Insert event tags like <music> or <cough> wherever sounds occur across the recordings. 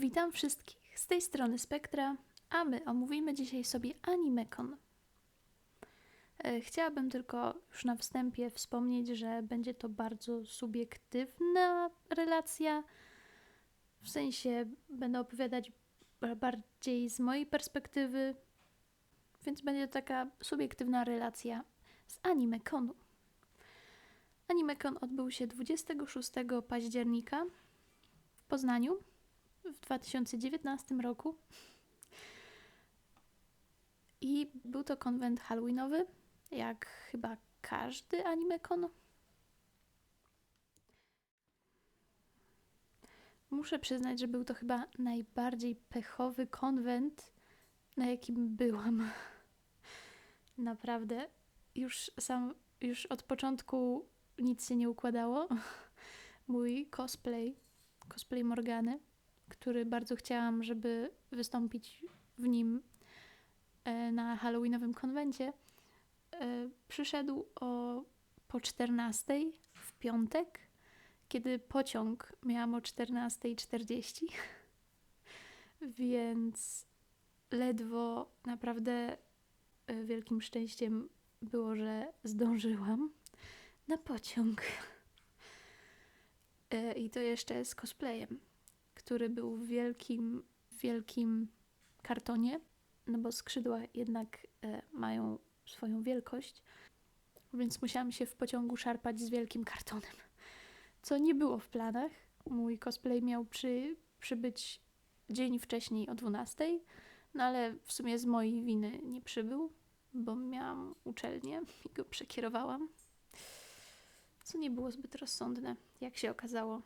Witam wszystkich z tej strony Spektra, a my omówimy dzisiaj sobie AnimeCon. E, Chciałabym tylko już na wstępie wspomnieć, że będzie to bardzo subiektywna relacja. W sensie będę opowiadać ba- bardziej z mojej perspektywy, więc będzie to taka subiektywna relacja z AnimeConu. AnimeCon odbył się 26 października w Poznaniu w 2019 roku. I był to konwent halloweenowy, jak chyba każdy animekon. Muszę przyznać, że był to chyba najbardziej pechowy konwent, na jakim byłam. <laughs> Naprawdę, już sam, już od początku nic się nie układało. <laughs> Mój cosplay, cosplay Morgany, który bardzo chciałam, żeby wystąpić w nim e, na Halloweenowym konwencie, e, przyszedł o po 14 w piątek, kiedy pociąg miałam o 14.40. <laughs> Więc ledwo naprawdę e, wielkim szczęściem było, że zdążyłam na pociąg. <laughs> I to jeszcze z cosplayem który był w wielkim, wielkim kartonie, no bo skrzydła jednak e, mają swoją wielkość, więc musiałam się w pociągu szarpać z wielkim kartonem, co nie było w planach. Mój cosplay miał przy, przybyć dzień wcześniej o 12, no ale w sumie z mojej winy nie przybył, bo miałam uczelnię i go przekierowałam, co nie było zbyt rozsądne, jak się okazało.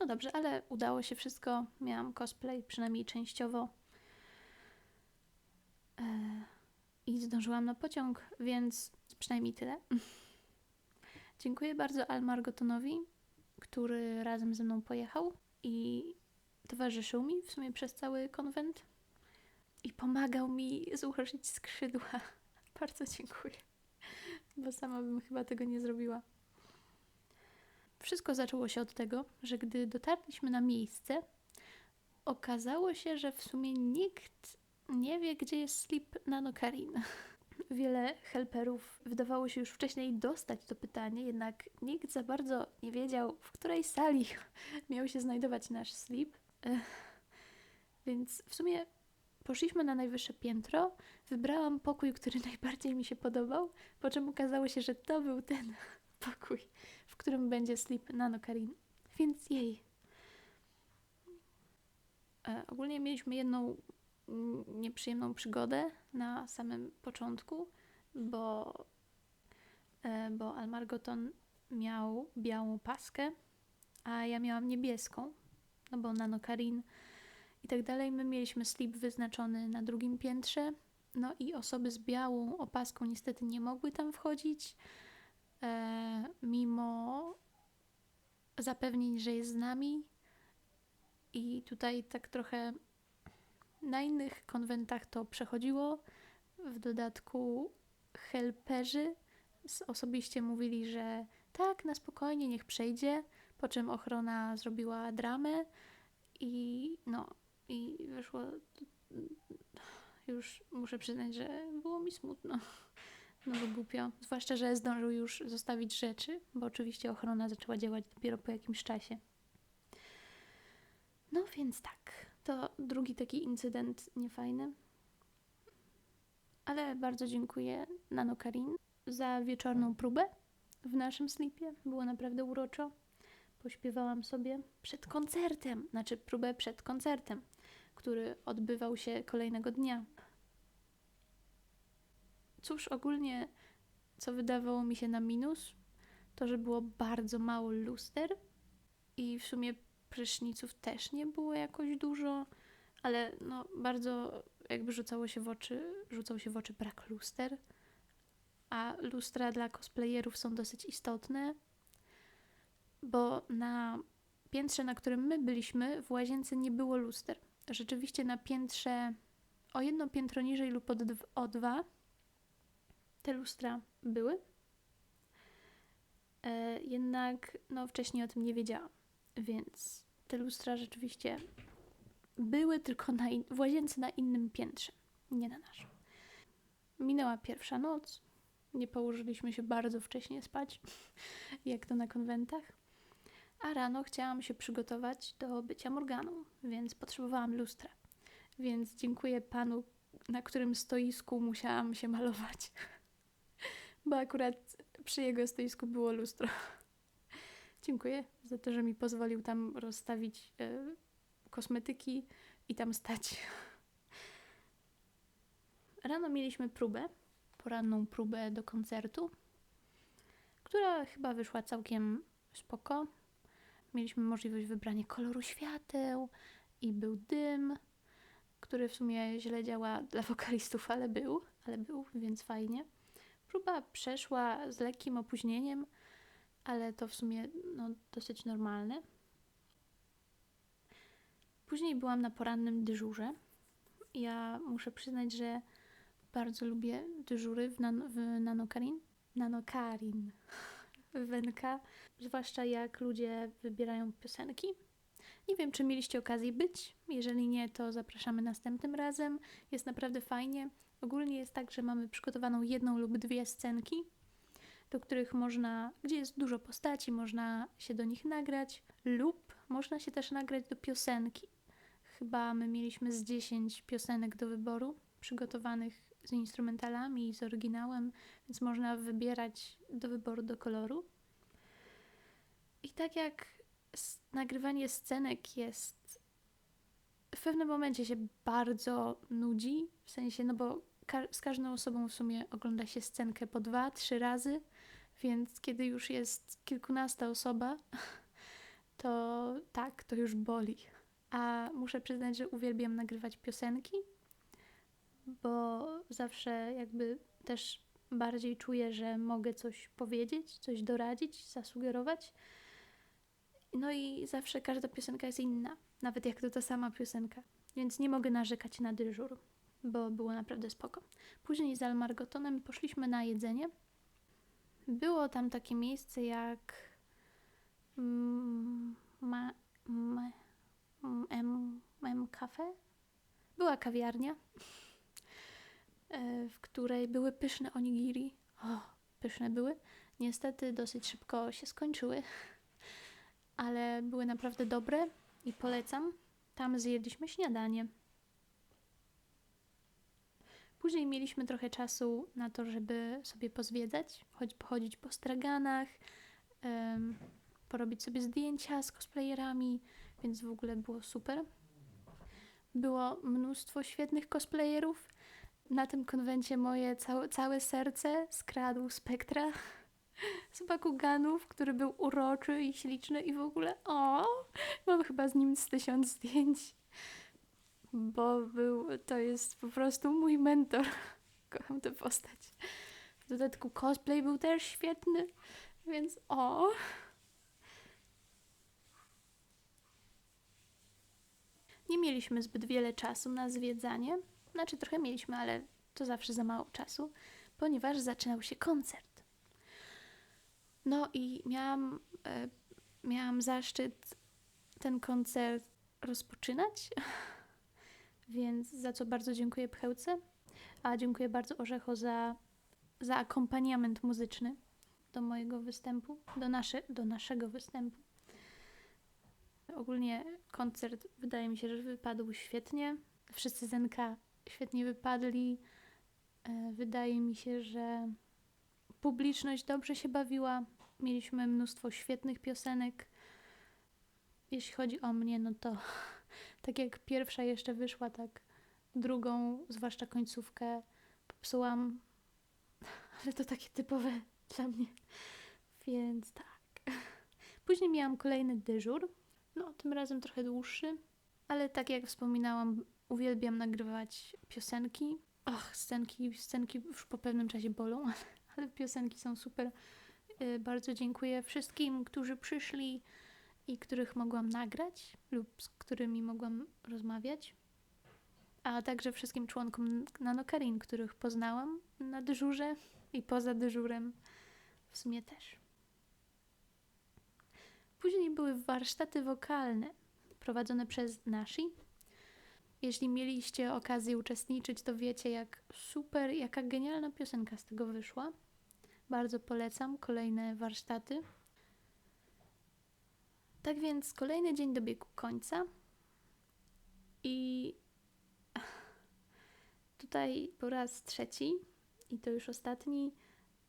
No dobrze, ale udało się wszystko. Miałam cosplay, przynajmniej częściowo. E, I zdążyłam na pociąg, więc przynajmniej tyle. <laughs> Dziękuję bardzo Almargotonowi, który razem ze mną pojechał i towarzyszył mi w sumie przez cały konwent i pomagał mi złożyć skrzydła. <laughs> Bardzo dziękuję, bo sama bym chyba tego nie zrobiła. Wszystko zaczęło się od tego, że gdy dotarliśmy na miejsce, okazało się, że w sumie nikt nie wie, gdzie jest slip nanokarin. <laughs> Wiele helperów wydawało się już wcześniej dostać to pytanie, jednak nikt za bardzo nie wiedział, w której sali <laughs> miał się znajdować nasz slip. Więc w sumie poszliśmy na najwyższe piętro, wybrałam pokój, który <laughs> najbardziej mi się podobał, po czym okazało się, że to był ten pokój, którym będzie sleep nanokarin. Więc jej. E, ogólnie mieliśmy jedną mm, nieprzyjemną przygodę na samym początku, bo, e, bo Almargoton miał białą paskę, a ja miałam niebieską, no bo nanokarin i tak dalej. My mieliśmy sleep wyznaczony na drugim piętrze, no i osoby z białą opaską niestety nie mogły tam wchodzić mimo zapewnień, że jest z nami. I tutaj tak trochę na innych konwentach to przechodziło. W dodatku helperzy osobiście mówili, że tak, na spokojnie, niech przejdzie, po czym ochrona zrobiła dramę i no, i wyszło. Już muszę przyznać, że było mi smutno. No bo głupio. Zwłaszcza, że zdążył już zostawić rzeczy, bo oczywiście ochrona zaczęła działać dopiero po jakimś czasie. No więc tak, to drugi taki incydent niefajny. Ale bardzo dziękuję Nano Karin za wieczorną próbę w naszym slipie. Było naprawdę uroczo. Pośpiewałam sobie przed koncertem, znaczy próbę przed koncertem, który odbywał się kolejnego dnia. Cóż, ogólnie, co wydawało mi się na minus, to że było bardzo mało luster i w sumie pryszniców też nie było jakoś dużo, ale no bardzo jakby rzucało się w oczy, rzucał się w oczy brak luster, a lustra dla cosplayerów są dosyć istotne, bo na piętrze, na którym my byliśmy, w łazience nie było luster. Rzeczywiście na piętrze o jedno piętro niżej lub o dw- o dwa te lustra były. E, jednak no, wcześniej o tym nie wiedziałam, więc te lustra rzeczywiście były tylko na in- w łazience na innym piętrze, nie na naszym. Minęła pierwsza noc. Nie położyliśmy się bardzo wcześnie spać, <laughs> jak to na konwentach. A rano chciałam się przygotować do bycia Morganą, więc potrzebowałam lustra. Więc dziękuję panu, na którym stoisku musiałam się malować. <laughs> Bo akurat przy jego stoisku było lustro. <laughs> Dziękuję za to, że mi pozwolił tam rozstawić e, kosmetyki i tam stać. <laughs> Rano mieliśmy próbę, poranną próbę do koncertu, która chyba wyszła całkiem spoko. Mieliśmy możliwość wybrania koloru świateł i był dym, który w sumie źle działa dla wokalistów, ale był, ale był, więc fajnie. Próba przeszła z lekkim opóźnieniem, ale to w sumie no, dosyć normalne. Później byłam na porannym dyżurze. Ja muszę przyznać, że bardzo lubię dyżury w, nan- w Nanokarin. Nanokarin. W NK. Zwłaszcza jak ludzie wybierają piosenki. Nie wiem, czy mieliście okazję być. Jeżeli nie, to zapraszamy następnym razem. Jest naprawdę fajnie. Ogólnie jest tak, że mamy przygotowaną jedną lub dwie scenki, do których można, gdzie jest dużo postaci, można się do nich nagrać, lub można się też nagrać do piosenki. Chyba my mieliśmy z 10 piosenek do wyboru, przygotowanych z instrumentalami i z oryginałem, więc można wybierać do wyboru do koloru. I tak jak nagrywanie scenek jest w pewnym momencie się bardzo nudzi, w sensie, no bo ka- z każdą osobą w sumie ogląda się scenkę po dwa, trzy razy, więc kiedy już jest kilkunasta osoba, <laughs> to tak, to już boli. A muszę przyznać, że uwielbiam nagrywać piosenki, bo zawsze jakby też bardziej czuję, że mogę coś powiedzieć, coś doradzić, zasugerować. No i zawsze każda piosenka jest inna, nawet jak to ta sama piosenka. Więc nie mogę narzekać na dyżur, bo było naprawdę spoko. Później z Almargotonem poszliśmy na jedzenie. Było tam takie miejsce jak mm, ma, ma, M, M Cafe. Była kawiarnia, e, w której były pyszne onigiri. O, pyszne były. Niestety dosyć szybko się skończyły, ale były naprawdę dobre i polecam. Tam zjedliśmy śniadanie. Później mieliśmy trochę czasu na to, żeby sobie pozwiedzać, choć pochodzić po straganach, em, porobić sobie zdjęcia z cosplayerami, więc w ogóle było super. Było mnóstwo świetnych cosplayerów. Na tym konwencie moje całe, całe serce skradł Spektra <laughs> z Bakuganów, który był uroczy i śliczny i w ogóle o, mam chyba z nim z tysiąc zdjęć, bo był, to jest po prostu mój mentor. <laughs> Kocham tę postać. W dodatku cosplay był też świetny, więc o. Nie mieliśmy zbyt wiele czasu na zwiedzanie. Znaczy, trochę mieliśmy, ale to zawsze za mało czasu, ponieważ zaczynał się koncert. No i miałam, e, miałam zaszczyt ten koncert rozpoczynać, <laughs> więc za co bardzo dziękuję Pchełce, a dziękuję bardzo Orzecho za, za akompaniament muzyczny do mojego występu, do, nasze, do naszego występu. Ogólnie koncert wydaje mi się, że wypadł świetnie. Wszyscy z NK świetnie wypadli. E, Wydaje mi się, że publiczność dobrze się bawiła. Mieliśmy mnóstwo świetnych piosenek. Jeśli chodzi o mnie, no to tak jak pierwsza jeszcze wyszła, tak drugą, zwłaszcza końcówkę, popsułam. <laughs> Ale to takie typowe <laughs> dla mnie. Więc tak. <laughs> Później miałam kolejny dyżur. No, tym razem trochę dłuższy. Ale tak jak wspominałam, uwielbiam nagrywać piosenki. Ach, scenki, scenki już po pewnym czasie bolą, ale, ale piosenki są super. Y, Bardzo dziękuję wszystkim, którzy przyszli i których mogłam nagrać lub z którymi mogłam rozmawiać. A także wszystkim członkom Nanokarin, których poznałam na dyżurze i poza dyżurem w sumie też. Później były warsztaty wokalne prowadzone przez Nashi. Jeśli mieliście okazję uczestniczyć, to wiecie, jak super, jaka genialna piosenka z tego wyszła. Bardzo polecam kolejne warsztaty. Tak więc kolejny dzień dobiegł końca i <laughs> tutaj po raz trzeci i to już ostatni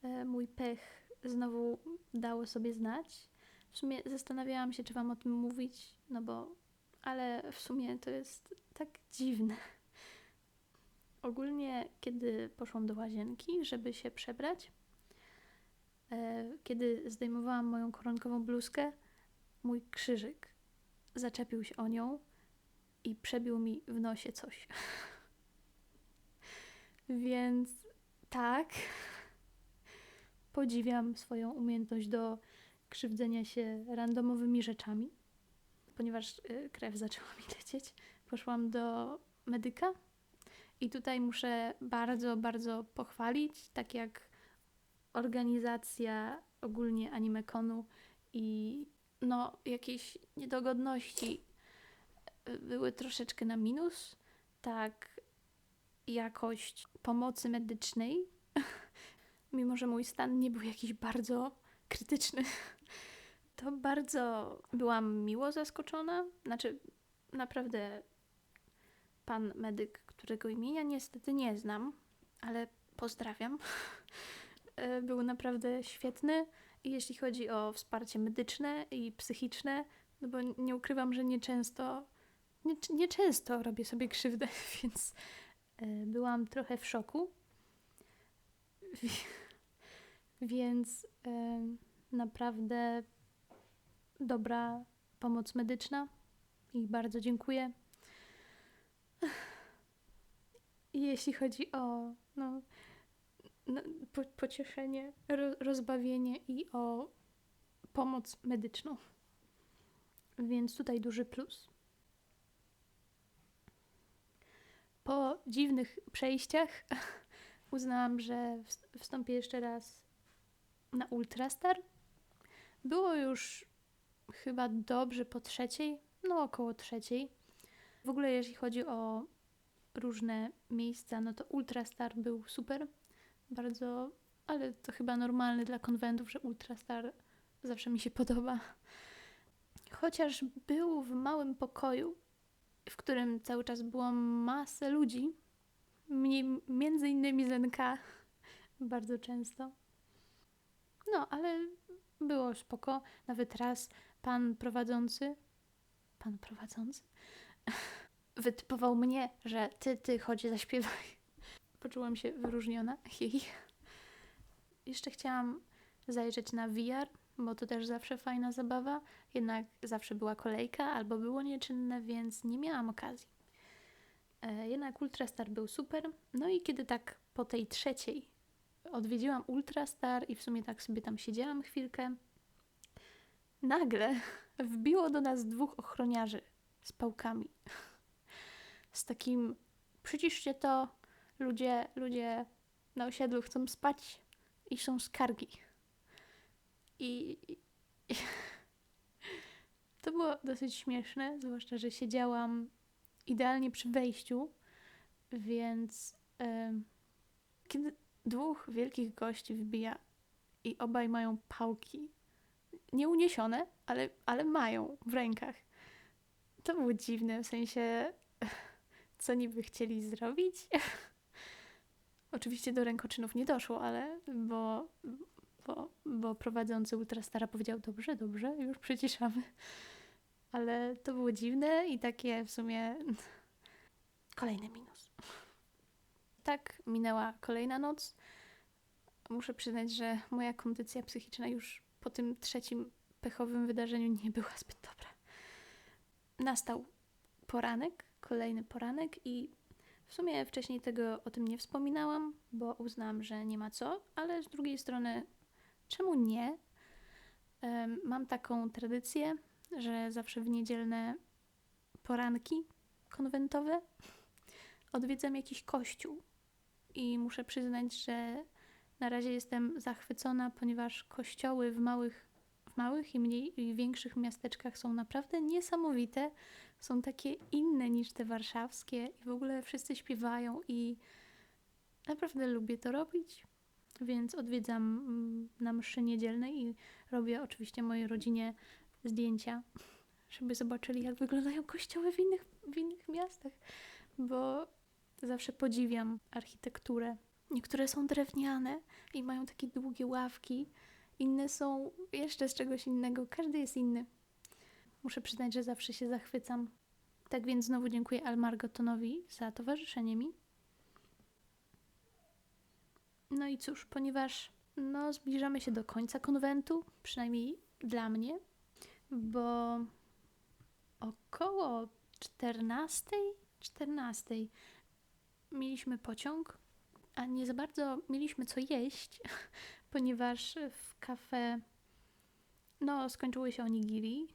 e, mój pech znowu dało sobie znać. W sumie zastanawiałam się, czy wam o tym mówić, no bo ale w sumie to jest tak dziwne. <laughs> Ogólnie, kiedy poszłam do łazienki, żeby się przebrać, e, kiedy zdejmowałam moją koronkową bluzkę, mój krzyżyk zaczepił się o nią i przebił mi w nosie coś. <laughs> Więc tak, podziwiam swoją umiejętność do krzywdzenia się randomowymi rzeczami. Ponieważ y, krew zaczęła mi lecieć, poszłam do medyka i tutaj muszę bardzo, bardzo pochwalić, tak jak organizacja ogólnie animekonu i no jakieś niedogodności y, były troszeczkę na minus, tak jakość pomocy medycznej, <laughs> mimo że mój stan nie był jakiś bardzo krytyczny, <laughs> to bardzo byłam miło zaskoczona. Znaczy, naprawdę pan medyk, którego imienia niestety nie znam, ale pozdrawiam. <laughs> E, był naprawdę świetny. Jeśli chodzi o wsparcie medyczne i psychiczne, no bo nie ukrywam, że nieczęsto, nie, nieczęsto robię sobie krzywdę, <laughs> więc e, byłam trochę w szoku. <laughs> Więc e, naprawdę dobra pomoc medyczna i bardzo dziękuję. <sighs> Jeśli chodzi o no, po, pocieszenie, ro, rozbawienie i o pomoc medyczną. Więc tutaj duży plus. Po dziwnych przejściach <laughs> uznałam, że wstąpię jeszcze raz na Ultrastar. Było już chyba dobrze po trzeciej, no około trzeciej. W ogóle jeśli chodzi o różne miejsca, no to Ultrastar był super. Bardzo, ale to chyba normalne dla konwentów, że Ultrastar zawsze mi się podoba. Chociaż był w małym pokoju, w którym cały czas było masę ludzi, między innymi z NK, <laughs> bardzo często. No, ale było spoko. Nawet raz pan prowadzący, pan prowadzący, <laughs> wytypował mnie, że ty, ty, chodź, zaśpiewaj. Poczułam się wyróżniona. <laughs> Hi. Jeszcze chciałam zajrzeć na VR, bo to też zawsze fajna zabawa. Jednak zawsze była kolejka albo było nieczynne, więc nie miałam okazji. E, jednak Ultrastar był super. No i kiedy tak po tej trzeciej odwiedziłam Ultrastar i w sumie tak sobie tam siedziałam chwilkę, nagle <laughs> wbiło do nas dwóch ochroniarzy z pałkami. <laughs> Z takim, przyciszcie to, ludzie, ludzie na osiedlu chcą spać i są skargi. I, i <laughs> to było dosyć śmieszne, zwłaszcza, że siedziałam idealnie przy wejściu, więc kiedy dwóch wielkich gości wbija i obaj mają pałki nieuniesione, ale, ale mają w rękach. To było dziwne, w sensie, <laughs> co niby chcieli zrobić. <laughs> Oczywiście do rękoczynów nie doszło, ale bo, bo, bo prowadzący Ultrastara powiedział: Dobrze, dobrze, już przyciszamy. Ale to było dziwne i takie w sumie <laughs> kolejny minus. Tak minęła kolejna noc. Muszę przyznać, że moja kondycja psychiczna już po tym trzecim pechowym wydarzeniu nie była zbyt dobra. Nastał poranek, kolejny poranek i w sumie wcześniej tego o tym nie wspominałam, bo uznałam, że nie ma co, ale z drugiej strony, czemu nie? Mam taką tradycję, że zawsze w niedzielne poranki konwentowe <laughs> odwiedzam jakiś kościół. I muszę przyznać, że na razie jestem zachwycona, ponieważ kościoły w małych, w małych i mniej i większych miasteczkach są naprawdę niesamowite. Są takie inne niż te warszawskie i w ogóle wszyscy śpiewają i naprawdę lubię to robić. Więc odwiedzam mm, na mszy niedzielnej i robię oczywiście mojej rodzinie zdjęcia, żeby zobaczyli, jak wyglądają kościoły w innych, w innych miastach, bo zawsze podziwiam architekturę. Niektóre są drewniane i mają takie długie ławki, inne są jeszcze z czegoś innego. Każdy jest inny. Muszę przyznać, że zawsze się zachwycam. Tak więc znowu dziękuję Almargotonowi za towarzyszenie mi. No i cóż, ponieważ no, zbliżamy się do końca konwentu, przynajmniej dla mnie, bo około 14, 14 mieliśmy pociąg, a nie za bardzo mieliśmy co jeść, <laughs> ponieważ w kafe no, skończyły się onigiri,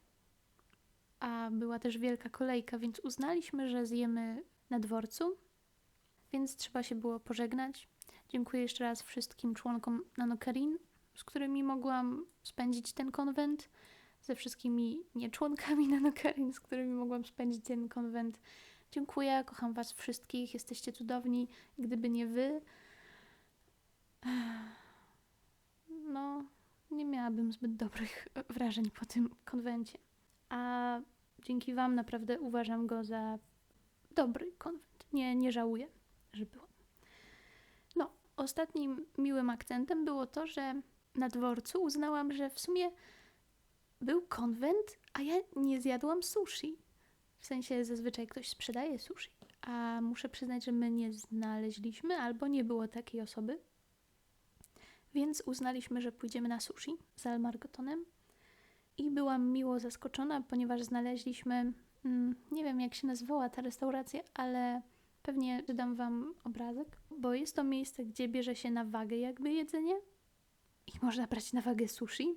a była też wielka kolejka, więc uznaliśmy, że zjemy na dworcu, więc trzeba się było pożegnać. Dziękuję jeszcze raz wszystkim członkom Nanokarin, z którymi mogłam spędzić ten konwent, ze wszystkimi nieczłonkami <laughs> Nanokarin, z którymi mogłam spędzić ten konwent. Dziękuję, kocham Was wszystkich, jesteście cudowni. Gdyby nie Wy, no, nie miałabym zbyt dobrych wrażeń po tym konwencie. A dzięki Wam naprawdę uważam go za dobry konwent. Nie, nie żałuję, że byłam. No, ostatnim miłym akcentem było to, że na dworcu uznałam, że w sumie był konwent, a ja nie zjadłam sushi. W sensie zazwyczaj ktoś sprzedaje sushi, a muszę przyznać, że my nie znaleźliśmy albo nie było takiej osoby. Więc uznaliśmy, że pójdziemy na sushi z Almargotonem. I byłam miło zaskoczona, ponieważ znaleźliśmy, mm, nie wiem jak się nazywała ta restauracja, ale pewnie dam Wam obrazek, bo jest to miejsce, gdzie bierze się na wagę jakby jedzenie i można brać na wagę sushi.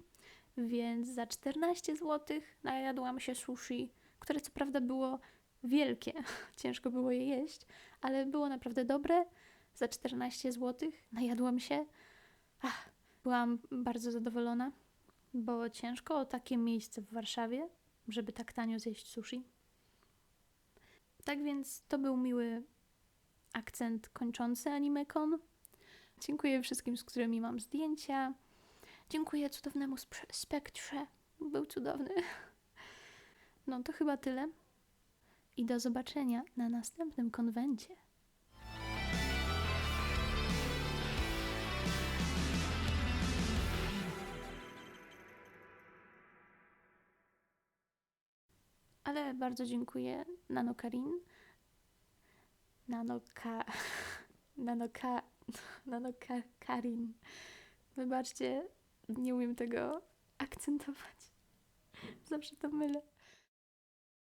Więc za 14 zł najadłam się sushi, które co prawda było wielkie, <laughs> ciężko było je jeść, ale było naprawdę dobre. Za 14 zł najadłam się. Ach, byłam bardzo zadowolona, bo ciężko o takie miejsce w Warszawie, żeby tak tanio zjeść sushi. Tak więc to był miły akcent kończący AnimeCon. Dziękuję wszystkim, z którymi mam zdjęcia. Dziękuję cudownemu spektrze. Był cudowny. No to chyba tyle. I do zobaczenia na następnym konwencie. Ale bardzo dziękuję Nanokarin. Nanoka... <laughs> Nanoka... <laughs> Nanokarin. Wybaczcie, nie umiem tego akcentować. <laughs> Zawsze to mylę.